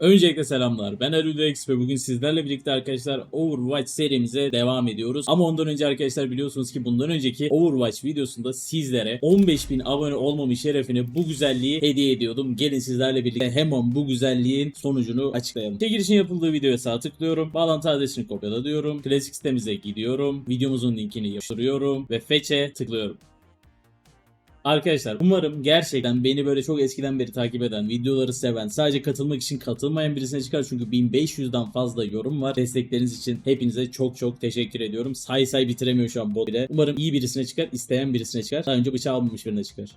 Öncelikle selamlar. Ben Erudex ve bugün sizlerle birlikte arkadaşlar Overwatch serimize devam ediyoruz. Ama ondan önce arkadaşlar biliyorsunuz ki bundan önceki Overwatch videosunda sizlere 15.000 abone olmamış şerefine bu güzelliği hediye ediyordum. Gelin sizlerle birlikte hemen bu güzelliğin sonucunu açıklayalım. Çekilişin yapıldığı videoya sağ tıklıyorum. Bağlantı adresini kopyala diyorum. Klasik sitemize gidiyorum. Videomuzun linkini yapıştırıyorum ve fetch'e tıklıyorum. Arkadaşlar umarım gerçekten beni böyle çok eskiden beri takip eden, videoları seven, sadece katılmak için katılmayan birisine çıkar. Çünkü 1500'den fazla yorum var. Destekleriniz için hepinize çok çok teşekkür ediyorum. Say say bitiremiyor şu an bot bile. Umarım iyi birisine çıkar, isteyen birisine çıkar. Daha önce bıçağı almamış birine çıkar.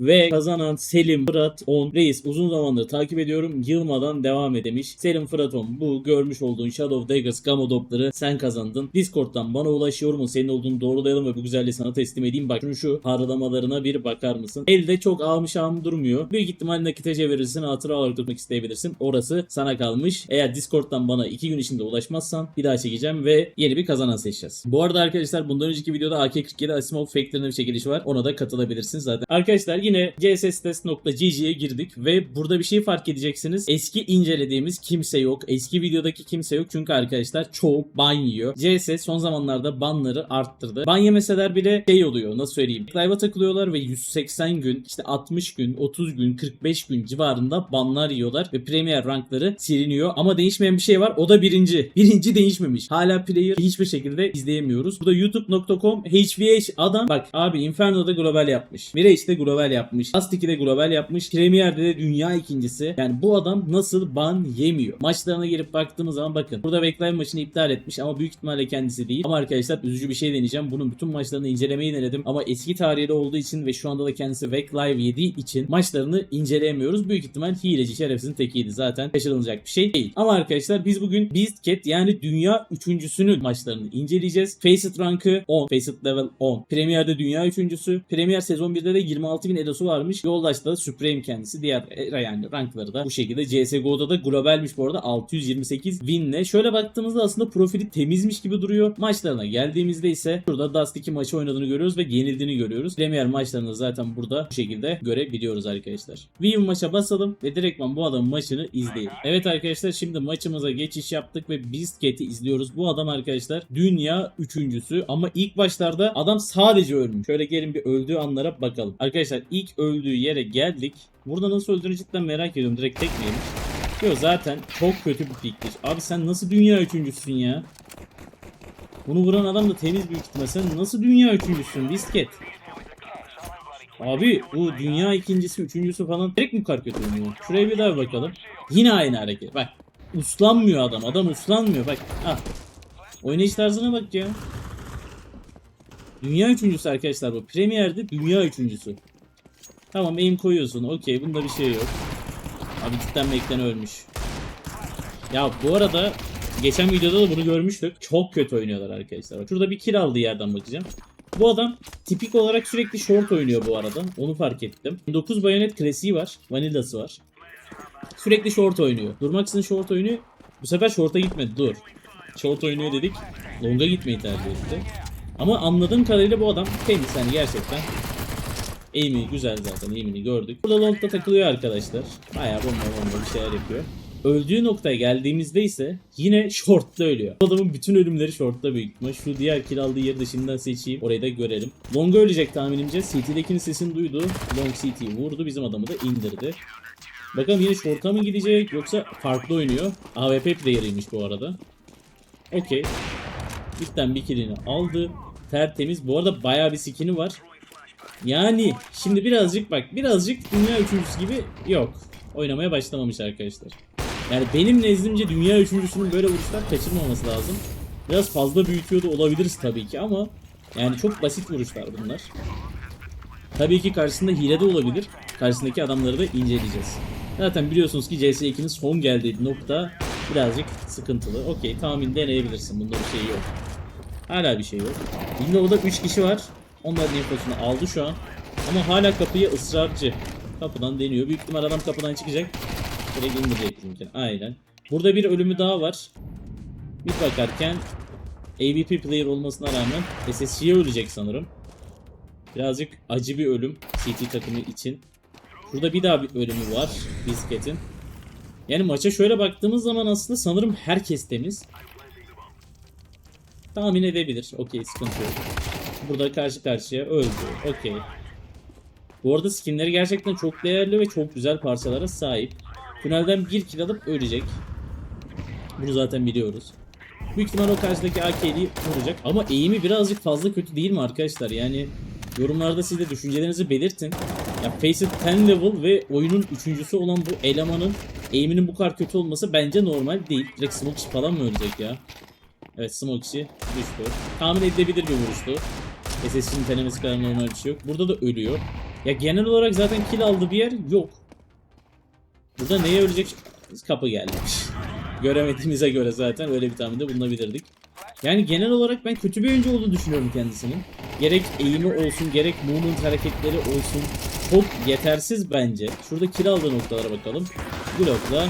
Ve kazanan Selim Fırat 10 Reis uzun zamandır takip ediyorum. Yılmadan devam edemiş. Selim Fırat 10 bu görmüş olduğun Shadow Daggers Gamma Doppler'ı sen kazandın. Discord'dan bana ulaşıyor mu? Senin olduğunu doğrulayalım ve bu güzelliği sana teslim edeyim. Bak şu parlamalarına bir bakar mısın? Elde çok ağım durmuyor. Büyük ihtimalle nakite çevirirsin. Hatıra olarak tutmak isteyebilirsin. Orası sana kalmış. Eğer Discord'dan bana 2 gün içinde ulaşmazsan bir daha çekeceğim ve yeni bir kazanan seçeceğiz. Bu arada arkadaşlar bundan önceki videoda AK-47 Asimov Factory'nin bir çekilişi var. Ona da katılabilirsiniz zaten. Arkadaşlar yine cssTest.gg'ye girdik ve burada bir şey fark edeceksiniz. Eski incelediğimiz kimse yok. Eski videodaki kimse yok. Çünkü arkadaşlar çoğu ban yiyor. CSS son zamanlarda banları arttırdı. Ban yemeseler bile şey oluyor nasıl söyleyeyim. Live'a takılıyorlar ve 180 gün, işte 60 gün, 30 gün, 45 gün civarında banlar yiyorlar ve Premier rankları siliniyor. Ama değişmeyen bir şey var. O da birinci. Birinci değişmemiş. Hala player hiçbir şekilde izleyemiyoruz. Bu da youtube.com HVH adam bak abi Inferno'da global yapmış. Mirage'de global yapmış. Last 2'de global yapmış. Premier'de de dünya ikincisi. Yani bu adam nasıl ban yemiyor? Maçlarına girip baktığımız zaman bakın. Burada Backline maçını iptal etmiş ama büyük ihtimalle kendisi değil. Ama arkadaşlar üzücü bir şey deneyeceğim. Bunun bütün maçlarını incelemeyi denedim. Ama eski tarihli olduğu için ve şu anda da kendisi Back Live yediği için maçlarını inceleyemiyoruz. Büyük ihtimal hileci şerefsizin tekiydi zaten. Şaşırılacak bir şey değil. Ama arkadaşlar biz bugün Beast Cat yani dünya üçüncüsünün maçlarını inceleyeceğiz. Faceit rankı 10. Faceit level 10. Premier'de dünya üçüncüsü. Premier sezon 1'de de 26.000 elosu varmış. Yoldaş'ta da Supreme kendisi. Diğer e, yani rankları da bu şekilde. CSGO'da da globalmiş bu arada. 628 winle. Şöyle baktığımızda aslında profili temizmiş gibi duruyor. Maçlarına geldiğimizde ise burada Dust 2 maçı oynadığını görüyoruz ve yenildiğini görüyoruz. Premier maçlarını zaten burada bu şekilde görebiliyoruz arkadaşlar. View maça basalım ve direktman bu adamın maçını izleyelim. Evet arkadaşlar şimdi maçımıza geçiş yaptık ve Beast Cat'i izliyoruz. Bu adam arkadaşlar dünya üçüncüsü ama ilk başlarda adam sadece ölmüş. Şöyle gelin bir öldüğü anlara bakalım. Arkadaşlar ilk öldüğü yere geldik. Burada nasıl öldüğünü cidden merak ediyorum. Direkt tek mi? Yok zaten çok kötü bir piktir. Abi sen nasıl dünya üçüncüsün ya? Bunu vuran adam da temiz büyük ihtimal. Sen nasıl dünya üçüncüsün? Disket. Abi bu dünya ikincisi, üçüncüsü falan direkt mi kadar kötü oynuyor? Şuraya bir daha bakalım. Yine aynı hareket. Bak. Uslanmıyor adam. Adam uslanmıyor. Bak. Ah. Oynayış tarzına bak ya. Dünya üçüncüsü arkadaşlar bu. Premier'de dünya üçüncüsü. Tamam aim koyuyorsun. Okey bunda bir şey yok. Abi cidden Mac'den ölmüş. Ya bu arada geçen videoda da bunu görmüştük. Çok kötü oynuyorlar arkadaşlar. Şurada bir kill aldığı yerden bakacağım. Bu adam tipik olarak sürekli short oynuyor bu arada. Onu fark ettim. 9 bayonet klasiği var. Vanillası var. Sürekli short oynuyor. Durmaksızın short oynuyor. Bu sefer short'a gitmedi. Dur. Short oynuyor dedik. Long'a gitmeyi tercih etti. Ama anladığım kadarıyla bu adam temiz yani gerçekten. Aim'i güzel zaten aim'ini gördük. Burada long'da takılıyor arkadaşlar. Bayağı bomba bomba bir şeyler yapıyor. Öldüğü noktaya geldiğimizde ise yine short'ta ölüyor. Bu adamın bütün ölümleri short'ta büyük ihtimal. Şu diğer kill aldığı yeri de şimdiden seçeyim. Orayı da görelim. Long ölecek tahminimce. CT'dekinin sesini duydu. Long CT'yi vurdu. Bizim adamı da indirdi. Bakalım yine short'a mı gidecek yoksa farklı oynuyor. AWP player'ıymış bu arada. Okey. Cidden bir killini aldı. Tertemiz. Bu arada bayağı bir skin'i var. Yani şimdi birazcık bak birazcık dünya üçüncüsü gibi yok. Oynamaya başlamamış arkadaşlar. Yani benim nezdimce dünya üçüncüsünün böyle vuruşlar kaçırmaması lazım. Biraz fazla büyütüyor da olabiliriz tabii ki ama yani çok basit vuruşlar bunlar. Tabii ki karşısında hile de olabilir. Karşısındaki adamları da inceleyeceğiz. Zaten biliyorsunuz ki CS2'nin son geldiği nokta birazcık sıkıntılı. Okey tahmin deneyebilirsin. Bunda bir şey yok. Hala bir şey yok. Windows'da 3 kişi var. Onların infosunu aldı şu an. Ama hala kapıyı ısrarcı. Kapıdan deniyor. Büyük ihtimal adam kapıdan çıkacak. Direkt indirecek bizimkini. Aynen. Burada bir ölümü daha var. Bir bakarken AVP player olmasına rağmen SSG'ye ölecek sanırım. Birazcık acı bir ölüm CT takımı için. Burada bir daha bir ölümü var Bisket'in. Yani maça şöyle baktığımız zaman aslında sanırım herkes temiz. Tahmin edebilir. Okey sıkıntı yok. Burada karşı karşıya öldü. Okey. Bu arada skinleri gerçekten çok değerli ve çok güzel parçalara sahip. Tünelden bir kill alıp ölecek. Bunu zaten biliyoruz. Büyük ihtimal o karşıdaki AK'yi vuracak. Ama eğimi birazcık fazla kötü değil mi arkadaşlar? Yani yorumlarda siz de düşüncelerinizi belirtin. Ya Face It 10 level ve oyunun üçüncüsü olan bu elemanın eğiminin bu kadar kötü olması bence normal değil. Direkt smoke işi falan mı ölecek ya? Evet smoke işi düştü. Tahmin edilebilir bir vuruştu. SSC'nin denemesi kadar normal bir şey yok. Burada da ölüyor. Ya genel olarak zaten kill aldığı bir yer yok. Burada neye ölecek? Kapı gelmiş. Göremediğimize göre zaten öyle bir tahminde bulunabilirdik. Yani genel olarak ben kötü bir oyuncu olduğunu düşünüyorum kendisinin. Gerek eğimi olsun, gerek movement hareketleri olsun. Çok yetersiz bence. Şurada kill aldığı noktalara bakalım. Glock'la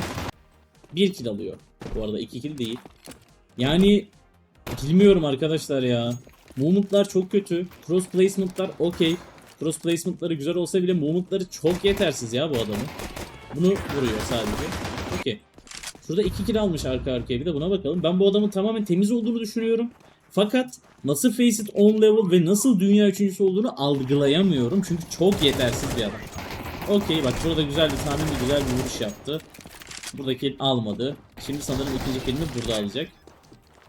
1 kill alıyor. Bu arada 2 kill değil. Yani bilmiyorum arkadaşlar ya. Movement'lar çok kötü. Cross placement'lar okey. Cross placement'ları güzel olsa bile movement'ları çok yetersiz ya bu adamın. Bunu vuruyor sadece. Okey. Şurada 2 kill almış arka arkaya bir de buna bakalım. Ben bu adamın tamamen temiz olduğunu düşünüyorum. Fakat nasıl Face It 10 level ve nasıl dünya üçüncüsü olduğunu algılayamıyorum. Çünkü çok yetersiz bir adam. Okey bak burada güzel bir tahmin güzel bir vuruş yaptı. Burada kill almadı. Şimdi sanırım ikinci killini burada alacak.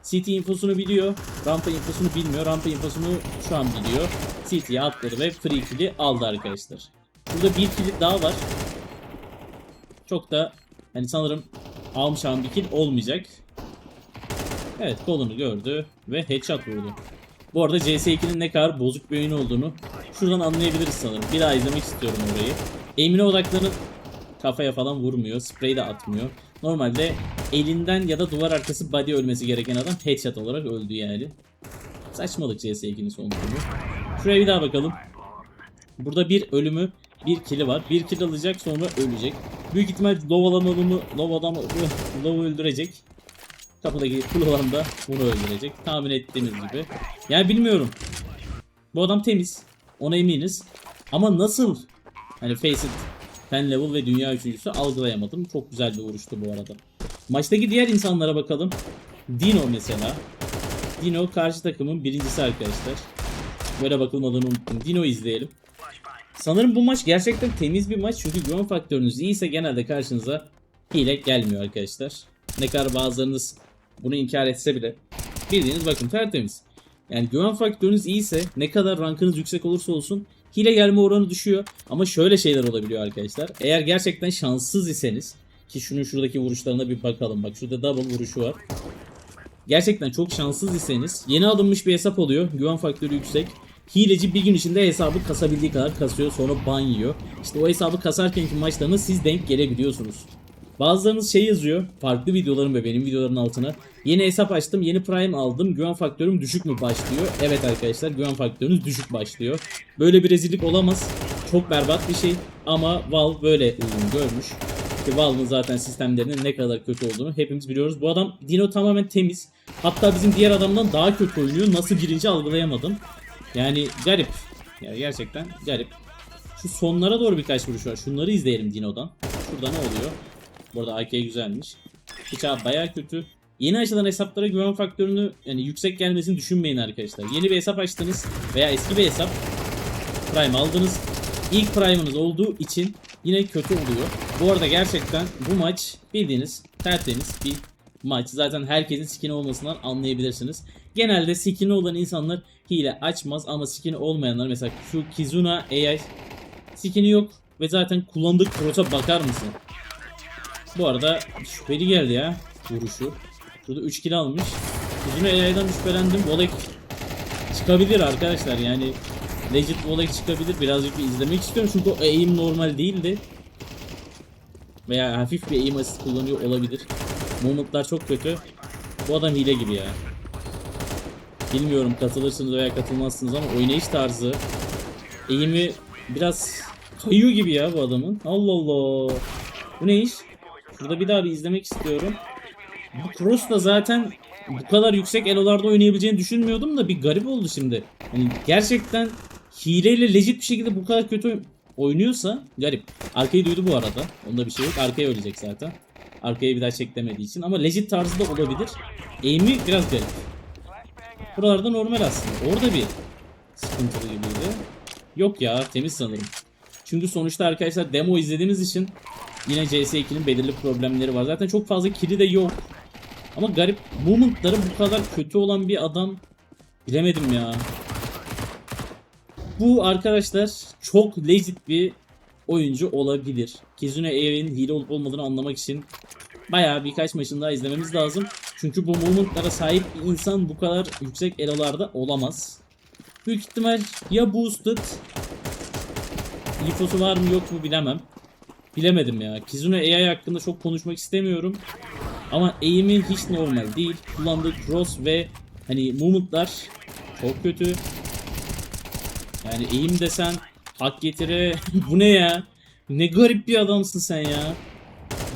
CT infosunu biliyor. Rampa infosunu bilmiyor. Rampa infosunu şu an biliyor. CT'ye atladı ve free kill'i aldı arkadaşlar. Burada bir kill daha var. Çok da hani sanırım almış an bir kill olmayacak. Evet kolunu gördü ve headshot vurdu. Bu arada CS2'nin ne kadar bozuk bir oyun olduğunu şuradan anlayabiliriz sanırım. Bir daha izlemek istiyorum orayı. Aim'ine odaklanıp kafaya falan vurmuyor. Sprey de atmıyor. Normalde elinden ya da duvar arkası body ölmesi gereken adam headshot olarak öldü yani. Saçmalık CS2'nin son durumu. Şuraya bir daha bakalım. Burada bir ölümü, bir kili var. Bir kill alacak sonra ölecek. Büyük ihtimal low alan adamı, low adamı, low öldürecek. Kapıdaki full olan da bunu öldürecek. Tahmin ettiğimiz gibi. Yani bilmiyorum. Bu adam temiz. Ona eminiz. Ama nasıl hani Face It 10 level ve dünya üçüncüsü algılayamadım. Çok güzel bir vuruştu bu arada. Maçtaki diğer insanlara bakalım. Dino mesela. Dino karşı takımın birincisi arkadaşlar. Böyle bakılmadığını unuttum. Dino izleyelim. Sanırım bu maç gerçekten temiz bir maç. Çünkü güven faktörünüz iyiyse genelde karşınıza hile gelmiyor arkadaşlar. Ne kadar bazılarınız bunu inkar etse bile. Bildiğiniz bakın tertemiz. Yani güven faktörünüz iyiyse ne kadar rankınız yüksek olursa olsun hile gelme oranı düşüyor. Ama şöyle şeyler olabiliyor arkadaşlar. Eğer gerçekten şanssız iseniz ki şunun şuradaki vuruşlarına bir bakalım. Bak şurada double vuruşu var. Gerçekten çok şanssız iseniz yeni alınmış bir hesap oluyor. Güven faktörü yüksek. Hileci bir gün içinde hesabı kasabildiği kadar kasıyor sonra ban yiyor. İşte o hesabı kasarkenki maçlarına siz denk gelebiliyorsunuz. Bazılarınız şey yazıyor farklı videolarım ve benim videoların altına. Yeni hesap açtım yeni prime aldım güven faktörüm düşük mü başlıyor? Evet arkadaşlar güven faktörünüz düşük başlıyor. Böyle bir rezillik olamaz. Çok berbat bir şey ama Valve böyle uygun görmüş. Ki Valve'ın zaten sistemlerinin ne kadar kötü olduğunu hepimiz biliyoruz. Bu adam Dino tamamen temiz. Hatta bizim diğer adamdan daha kötü oynuyor. Nasıl birinci algılayamadım. Yani garip. Yani gerçekten garip. Şu sonlara doğru birkaç vuruş var. Şunları izleyelim Dino'dan. Şurada ne oluyor? Bu arada AK güzelmiş. Bıçağı baya kötü. Yeni açılan hesaplara güven faktörünü yani yüksek gelmesini düşünmeyin arkadaşlar. Yeni bir hesap açtınız veya eski bir hesap Prime aldınız. İlk Prime'ınız olduğu için yine kötü oluyor. Bu arada gerçekten bu maç bildiğiniz tertemiz bir maç. Zaten herkesin skin'i olmasından anlayabilirsiniz. Genelde skin'i olan insanlar hile açmaz ama skin'i olmayanlar mesela şu Kizuna AI skin'i yok ve zaten kullandığı cross'a bakar mısın? Bu arada şüpheli geldi ya vuruşu. Burada 3 kill almış. Kizuna AI'dan şüphelendim. Volek çıkabilir arkadaşlar yani Legit Volek çıkabilir. Birazcık bir izlemek istiyorum çünkü o aim normal değildi. Veya hafif bir aim assist kullanıyor olabilir. Movement'lar çok kötü. Bu adam hile gibi ya. Bilmiyorum katılırsınız veya katılmazsınız ama oynayış tarzı eğimi biraz kayıyor gibi ya bu adamın. Allah Allah. Bu ne iş? Şurada bir daha bir izlemek istiyorum. Bu cross da zaten bu kadar yüksek elolarda oynayabileceğini düşünmüyordum da bir garip oldu şimdi. Yani gerçekten hileyle legit bir şekilde bu kadar kötü oynuyorsa garip. Arkayı duydu bu arada. Onda bir şey yok. Arkaya ölecek zaten. Arkaya bir daha çeklemediği için. Ama legit tarzı da olabilir. Aim'i biraz garip. Buralarda normal aslında. Orada bir sıkıntılı gibiydi. Yok ya temiz sanırım. Çünkü sonuçta arkadaşlar demo izlediğimiz için yine CS2'nin belirli problemleri var. Zaten çok fazla kili de yok. Ama garip movement'ları bu kadar kötü olan bir adam bilemedim ya. Bu arkadaşlar çok legit bir oyuncu olabilir. Kizune Air'in hile olup olmadığını anlamak için bayağı birkaç maçını daha izlememiz lazım. Çünkü bu movement'lara sahip bir insan bu kadar yüksek elolarda olamaz. Büyük ihtimal ya boosted infosu var mı yok mu bilemem. Bilemedim ya. Kizune AI hakkında çok konuşmak istemiyorum. Ama aim'i hiç normal değil. Kullandığı cross ve hani movement'lar çok kötü. Yani eğim desen hak getire. bu ne ya? Ne garip bir adamsın sen ya.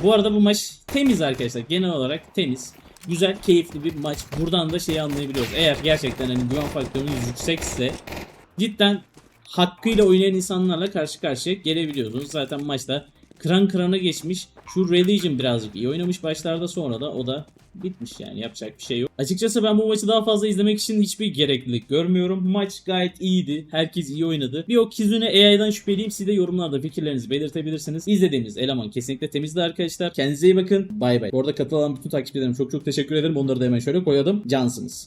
Bu arada bu maç temiz arkadaşlar. Genel olarak temiz. Güzel, keyifli bir maç. Buradan da şeyi anlayabiliyoruz. Eğer gerçekten hani güven faktörünüz yüksekse cidden hakkıyla oynayan insanlarla karşı karşıya gelebiliyorsunuz. Zaten maçta kıran kırana geçmiş. Şu Religion birazcık iyi oynamış başlarda sonra da o da bitmiş yani yapacak bir şey yok. Açıkçası ben bu maçı daha fazla izlemek için hiçbir gereklilik görmüyorum. Maç gayet iyiydi. Herkes iyi oynadı. Bir o Kizune AI'dan şüpheliyim. Siz de yorumlarda fikirlerinizi belirtebilirsiniz. İzlediğiniz eleman kesinlikle temizdi arkadaşlar. Kendinize iyi bakın. Bay bay. Orada katılan bütün takipçilerim çok çok teşekkür ederim. Onları da hemen şöyle koyalım. Cansınız.